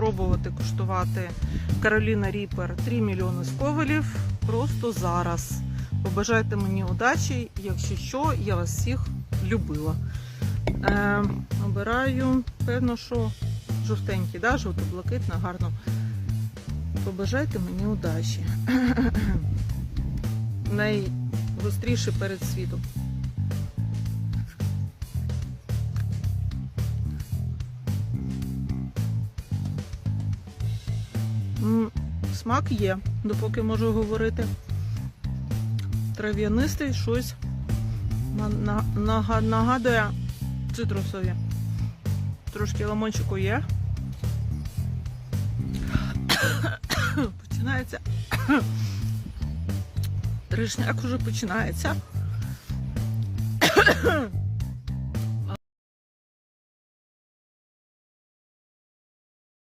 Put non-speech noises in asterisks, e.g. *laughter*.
спробувати куштувати Кароліна Ріпер 3 мільйони сковелів просто зараз. Побажайте мені удачі, якщо що, я вас всіх любила. Е, обираю, певно, що жовтенький, да? жовто-блакитно, гарно. Побажайте мені удачі. *clears throat* Найгостріший перед світом. Смак є, допоки можу говорити. Трав'янистий щось на- на- нага- нагадує цитрусові. Трошки лимончику є. *coughs* Починається. *coughs* Тришняк уже починається.